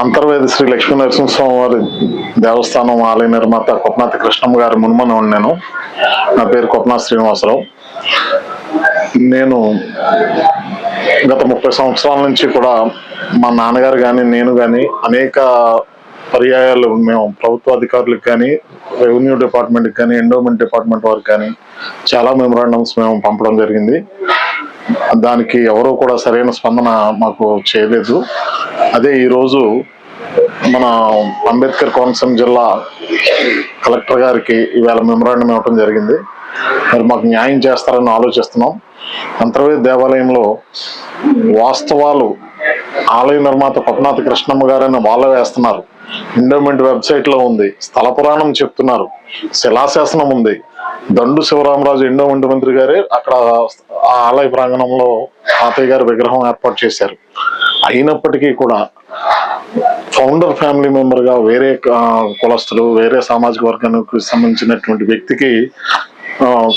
అంతర్వేద శ్రీ లక్ష్మీ నరసింహస్వామి వారి దేవస్థానం ఆలయ నిర్మాత కొప్పనాథ కృష్ణమ్మ గారి మున్మన నేను. నా పేరు కొప్పనాథ శ్రీనివాసరావు. నేను గత ముప్పై సంవత్సరాల నుంచి కూడా మా నాన్నగారు కానీ నేను కానీ అనేక పర్యాయాలు మేము ప్రభుత్వ అధికారులకు కానీ రెవెన్యూ డిపార్ట్మెంట్కి కానీ ఎండోమెంట్ డిపార్ట్మెంట్ వారికి కానీ చాలా మెమరాండమ్స్ మేము పంపడం జరిగింది. దానికి ఎవరూ కూడా సరైన స్పందన మాకు చేయలేదు. అదే ఈరోజు మన అంబేద్కర్ కోనసీమ జిల్లా కలెక్టర్ గారికి ఈవేళ మెమరాండం ఇవ్వటం జరిగింది. మరి మాకు న్యాయం చేస్తారని ఆలోచిస్తున్నాం. అంతర్వేది దేవాలయంలో వాస్తవాలు ఆలయ నిర్మాత పద్మనాథ కృష్ణమ్మ గారని వాళ్ళే వేస్తున్నారు. ఎండోమెంట్ వెబ్సైట్లో ఉంది. స్థల పురాణం చెప్తున్నారు. శిలాశాసనం ఉంది. దండు శివరామరాజు ఎండోమెంట్ మంత్రి గారే అక్కడ ఆ ఆలయ ప్రాంగణంలో తాతయ్య గారి విగ్రహం ఏర్పాటు చేశారు. అయినప్పటికీ కూడా ఫౌండర్ ఫ్యామిలీ మెంబర్గా వేరే కులస్తులు వేరే సామాజిక వర్గానికి సంబంధించినటువంటి వ్యక్తికి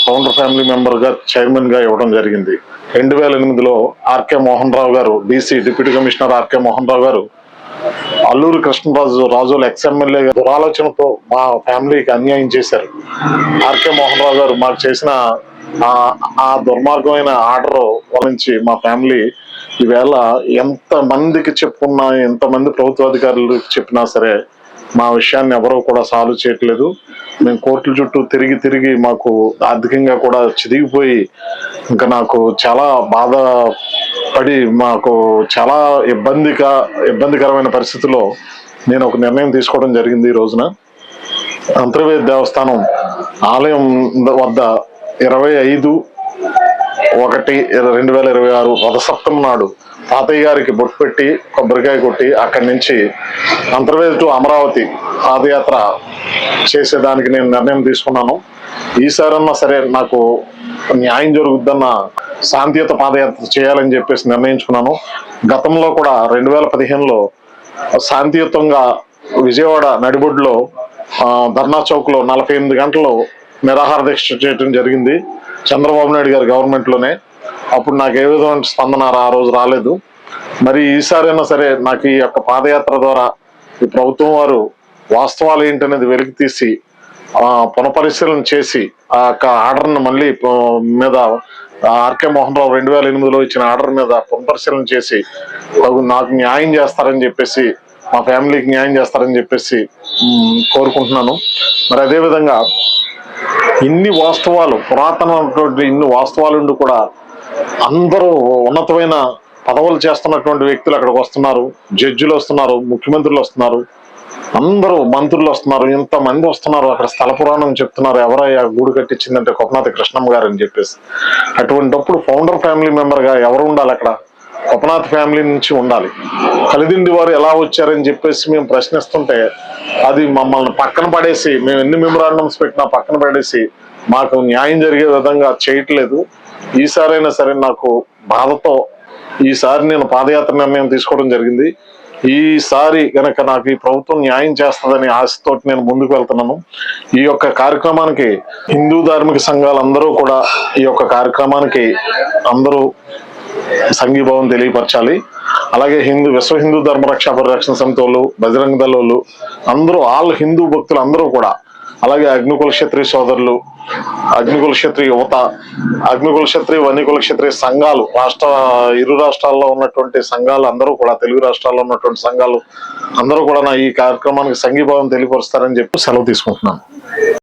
ఫౌండర్ ఫ్యామిలీ మెంబర్గా చైర్మన్గా ఇవ్వడం జరిగింది. రెండు వేల ఎనిమిదిలో ఆర్కే మోహన్ రావు గారు DC deputy commissioner RK Mohan Rao గారు అల్లూరు కృష్ణరాజు రాజుల ఎక్స్ఎమ్మెల్యే దురాలోచనతో మా ఫ్యామిలీకి అన్యాయం చేశారు. ఆర్కే మోహన్ రావు గారు మాకు చేసిన ఆ- దుర్మార్గమైన ఆర్డర్ నుంచి మా ఫ్యామిలీ ఈవేళ ఎంత మందికి చెప్పుకున్నా ఎంతమంది ప్రభుత్వ అధికారులు చెప్పినా సరే మా విషయాన్ని ఎవరూ కూడా సాల్వ్ చేయట్లేదు. మేము కోర్టుల చుట్టూ తిరిగి తిరిగి మాకు ఆర్థికంగా కూడా చిదిగిపోయి ఇంకా నాకు చాలా బాధ పడి మాకు చాలా ఇబ్బందిక ఇబ్బందికరమైన పరిస్థితిలో నేను ఒక నిర్ణయం తీసుకోవడం జరిగింది ఈ రోజున. అంతర్వేద దేవస్థానం ఆలయం వద్ద ఇరవై ఐదు ఒకటి రెండు వేల ఇరవై ఆరు రథసప్తమి నాడు తాతయ్య గారికి బొట్టు పెట్టి కొబ్బరికాయ కొట్టి అక్కడి నుంచి అంతర్వేది టు అమరావతి పాదయాత్ర చేసేదానికి నేను నిర్ణయం తీసుకున్నాను. ఈసారన్నా సరే నాకు న్యాయం జరుగుద్దన్న శాంతియుత పాదయాత్ర చేయాలని చెప్పేసి నిర్ణయించుకున్నాను. గతంలో కూడా రెండు వేల పదిహేనులో శాంతియుతంగా విజయవాడ నడిబొడ్డులో ధర్నా చౌక్లో నలభై ఎనిమిది గంటలు నిరాహార దీక్ష చేయడం జరిగింది చంద్రబాబు నాయుడు గారి గవర్నమెంట్లోనే. అప్పుడు నాకు ఏ విధమైన స్పందన రా- ఆ రోజు రాలేదు. మరి ఈసారైనా సరే నాకు ఈ యొక్క పాదయాత్ర ద్వారా ఈ ప్రభుత్వం వారు వాస్తవాలు ఏంటనేది వెలికి తీసి ఆ, పునఃపరిశీలన చేసి ఆ యొక్క ఆర్డర్ను మళ్ళీ మీద ఆర్కే మోహన్ రావు రెండు వేల ఎనిమిదిలో ఇచ్చిన ఆర్డర్ మీద పునఃపరిశీలన చేసి తగు- నాకు న్యాయం చేస్తారని చెప్పేసి మా ఫ్యామిలీకి న్యాయం చేస్తారని చెప్పేసి కోరుకుంటున్నాను. మరి అదే విధంగా ఇన్ని వాస్తవాలు పురాతనమైనటువంటి ఇన్ని వాస్తవాలు ఉండి కూడా అందరూ ఉన్నతమైన పదవులు చేస్తున్నటువంటి వ్యక్తులు అక్కడికి వస్తున్నారు. జడ్జిలు వస్తున్నారు ముఖ్యమంత్రులు వస్తున్నారు. అందరూ మంత్రులు వస్తున్నారు ఇంతమంది వస్తున్నారు అక్కడ స్థల పురాణం చెప్తున్నారు ఎవరయ్యా గూడు కట్టించిందంటే కొప్పనాథ కృష్ణమ్మ గారు అని చెప్పేసి. అటువంటిప్పుడు ఫౌండర్ ఫ్యామిలీ మెంబర్గా ఎవరు ఉండాలి అక్కడ? కొప్పనాథ్ ఫ్యామిలీ నుంచి ఉండాలి. కలిదిండి వారు ఎలా వచ్చారని చెప్పేసి మేము ప్రశ్నిస్తుంటే అది మమ్మల్ని పక్కన పడేసి మేము ఎన్ని మెమరాండమ్స్ పెట్టినా పక్కన పడేసి మాకు న్యాయం జరిగే విధంగా చేయట్లేదు. ఈసారైనా సరే నాకు బాధతో ఈసారి నేను పాదయాత్ర నిర్ణయం తీసుకోవడం జరిగింది. ఈసారి గనక నాకు ఈ ప్రభుత్వం న్యాయం చేస్తుందని ఆశతో నేను ముందుకు వెళ్తున్నాను. ఈ యొక్క కార్యక్రమానికి హిందూ ధార్మిక సంఘాలందరూ కూడా ఈ యొక్క కార్యక్రమానికి అందరూ సంఘీభావం తెలియపరచాలి. అలాగే హిందూ విశ్వ హిందూ ధర్మ రక్షా పరిరక్షణ సమితి వాళ్ళు బజరంగ దళ వాళ్ళు అందరూ ఆల్ హిందూ భక్తులు అందరూ కూడా అలాగే అగ్నికుల క్షత్రియ సోదరులు అగ్నికుల క్షత్రియ యువత అగ్నికుల క్షత్రియ వన్యకుల క్షత్రియ సంఘాలు రాష్ట్ర ఇరు రాష్ట్రాల్లో ఉన్నటువంటి సంఘాలు అందరూ కూడా తెలుగు రాష్ట్రాల్లో ఉన్నటువంటి సంఘాలు అందరూ కూడా నా ఈ కార్యక్రమానికి సంఘీభావం తెలియపరుస్తారని చెప్పి సెలవు తీసుకుంటున్నాను.